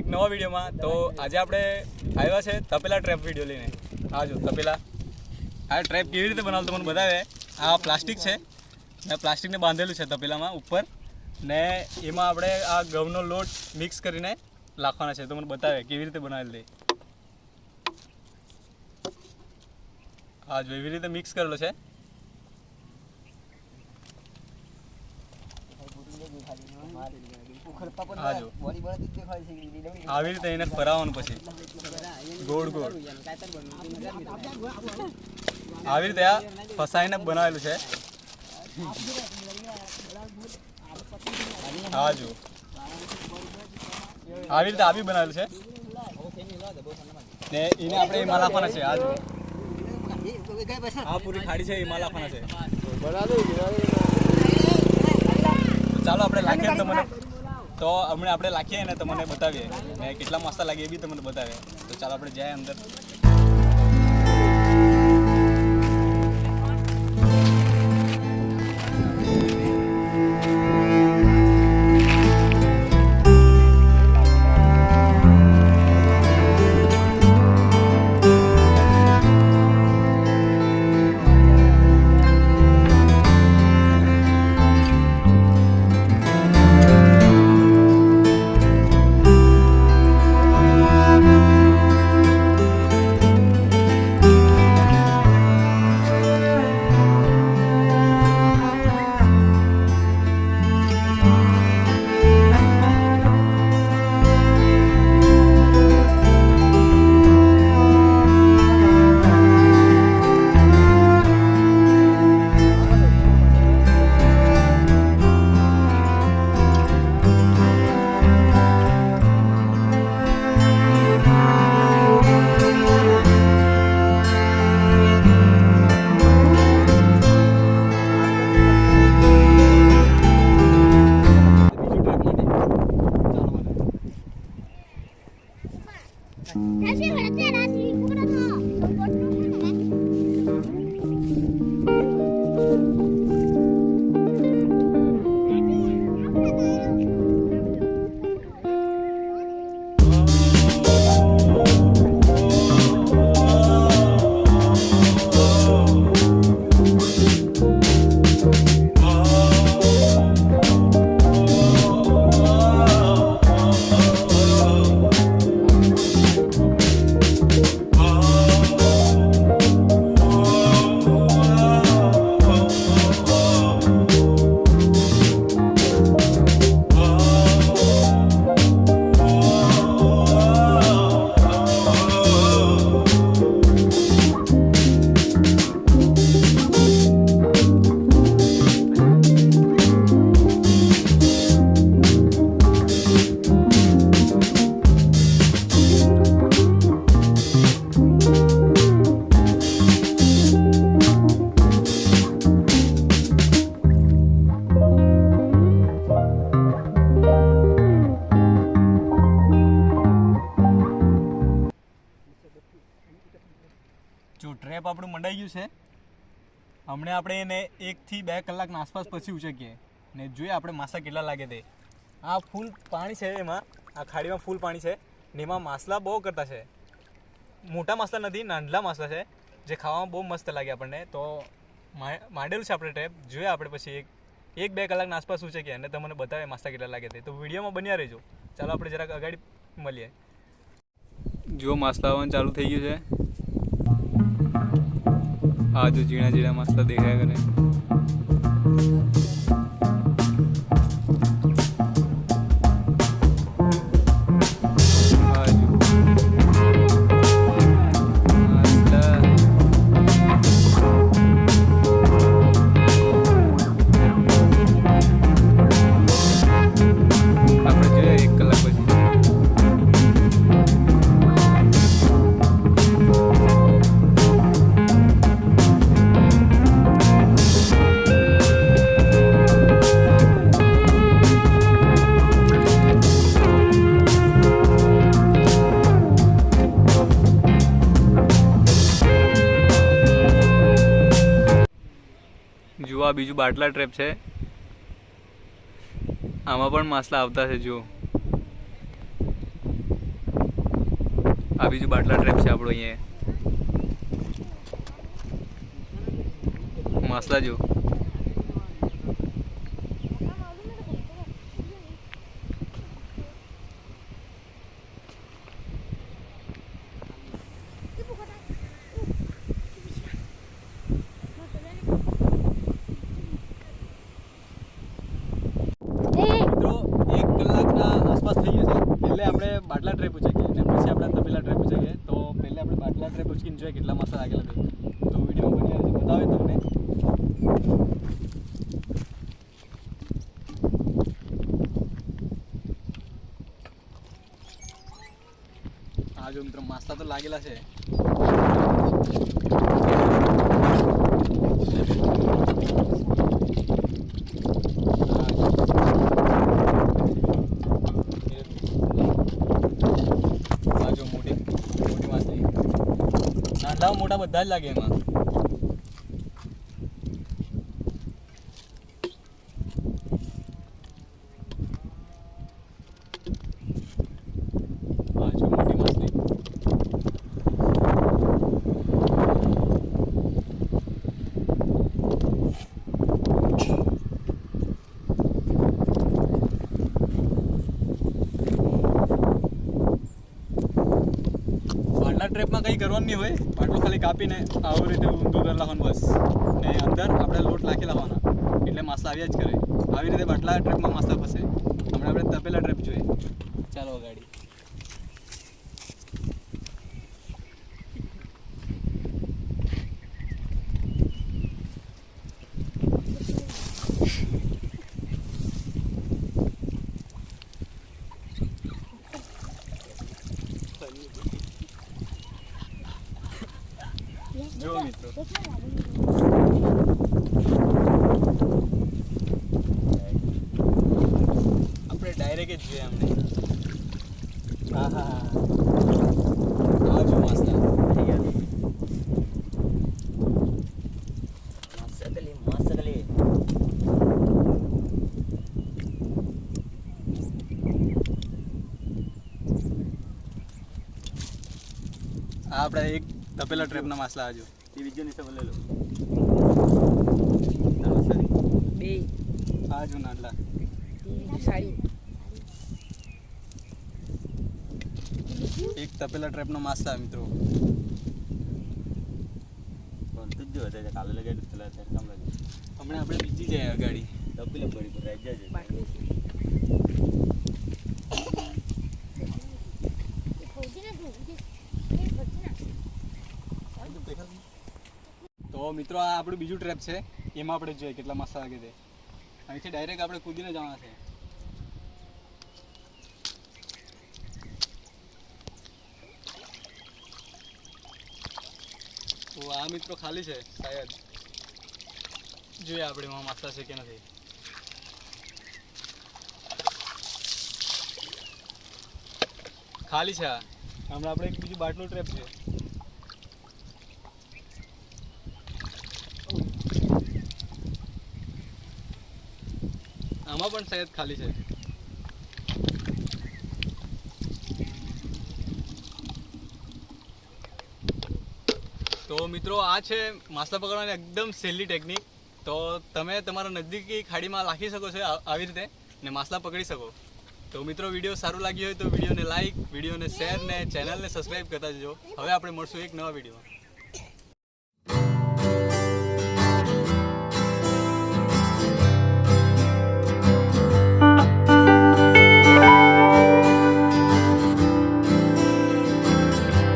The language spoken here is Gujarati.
એક નવા વિડીયોમાં. તો આજે આપણે આવ્યા છે તપેલા ટ્રેપ વીડિયો લઈને. આ જો, તપેલા. આ ટ્રેપ કેવી રીતે બનાવતો મને બતાવે. આ પ્લાસ્ટિક છે. ને પ્લાસ્ટિકને બાંધેલું છે તપેલામાં ઉપર. ને એમાં આપણે આ ઘઉંનો લોટ મિક્સ કરીને લાખવાના છે. તો મને બતાવે કેવી રીતે બનાવેલ તે. હા જો, એવી રીતે મિક્સ કરેલો છે. જો આવી રીતે એને ફરાવવાનું પછી. ગોળ ગોળ. આવી રીતે આ ફસાઈને બનાવેલું છે. હા જો આવી રીતે આ બી બનાવેલું છે. ને એને આપણે એમાં લાખવાના છે આ જો આ પૂરી ખાડી છે એ લાખવાના છે. ચાલો આપણે લાખીએ ને તમને. તો હમણાં આપણે લાખીએ ને તમને બતાવીએ. ને કેટલા મસ્ત લાગે એ બી તમને બતાવે તો ચાલો આપણે જાય અંદર. હમણાં આપણે એને એકથી બે કલાકના આસપાસ પછી ઉચકીએ. ને જોઈએ આપણે માસા કેટલા લાગે તે. આ ફૂલ પાણી છે એમાં. આ ખાડીમાં ફૂલ પાણી છે. ને એમાં માસલા બહુ કરતા છે. મોટા માસલા નથી, નાંડલા માસલા છે, જે ખાવામાં બહુ મસ્ત લાગે આપણને. તો માંડેલું છે આપણે ટ્રેપ જોઈએ આપણે પછી એક એક બે કલાકના આસપાસ ઉચકીએ અને તમને બતાવે માસા કેટલા લાગે તે. તો વિડીયોમાં બન્યા રહેજો. ચાલો આપણે જરાક અગાડી મળીએ. જો માસલા આવવાનું ચાલુ થઈ ગયું છે. આ જો ઝીણા ઝીણા માસલા દેખાયા કરે. આ બીજું બાટલા ટ્રેપ છે. આમાં પણ માસલા આવતા છે, જુઓ. આ બીજું બાટલા ટ્રેપ છે આપણો અહીંયા. માસલા જુઓ. આસપાસ થઈ ગયું છે. પહેલે આપણે બાટલા ટ્રેપ ઉચકીએ અને પછી આપણે તપેલા ટ્રેપ ઉચકીએ તો પહેલે આપણે બાટલા ટ્રેપ ઉચકીને જોઈએ કેટલા મસ્ત લાગેલા છે. તો વીડિયો બની બતાવે તમને. આ જો મિત્રો, માસ્તા તો લાગેલા છે આ જો મોટી મોટી માછલી નાના મોટા બધા જ લાગે એમાં. મોટી ટ્રેપમાં કંઈ કરવાનું નહીં હોય. પાટલું ખાલી કાપીને આવી રીતે ઊંધું કરી લાવવાનું બસ. ને અંદર આપણે લોટ નાખી લાવવાના. એટલે માસલા આવ્યા જ કરે. આવી રીતે બાટલા ટ્રેપમાં માસલા ફસે. હમણાં આપણે તપેલા ટ્રેપ જોઈએ. ચાલો ગાડી આપણે ડાયરેક્ટ જ જોઈએ અમને હા હા આવજો માસ્તર મસ્તકલી મસ્તકલી. આપણે એક તપેલા ટ્રેપના માસલા આજો ఈ విద్య సభలలో సరే બે. આ જો નાટલા બીજી સાડી. એક તપેલા ટ્રેપનો માસ્તા મિત્રો. કોણ જ હતા કાલે લગાડી પેલા અત્યારે કામ લાગે હમણાં આપણે બીજી જાય ગાડી તપેલા પડી પર રાજ્યા જાય મિત્રો, આ આપણું બીજું ટ્રેપ છે. એમાં આપણે જોઈએ કેટલા મસ્ત લાગે છે. અહીંથી ડાયરેક્ટ આપણે કૂદીને જવાના છે. તો આ મિત્રો ખાલી છે, શાયદ. જોઈએ આપણે એમાં માસલા છે કે નથી. ખાલી છે હમણાં આપણે એક બીજું બાટલું ટ્રેપ છે. આમાં પણ સહેજ ખાલી છે. તો મિત્રો, આ છે માછલા પકડવાની એકદમ સહેલી ટેકનિક તો તમે તમારા નજદીકી ખાડીમાં નાખી શકો છો આવી રીતે ને માછલા પકડી શકો. તો મિત્રો, વીડિયો સારું લાગ્યું હોય તો વિડીયોને લાઈક વિડીયોને શેર ને ચેનલને સબસ્ક્રાઈબ કરતા જજો. હવે આપણે મળશું એક નવા વિડીયોમાં.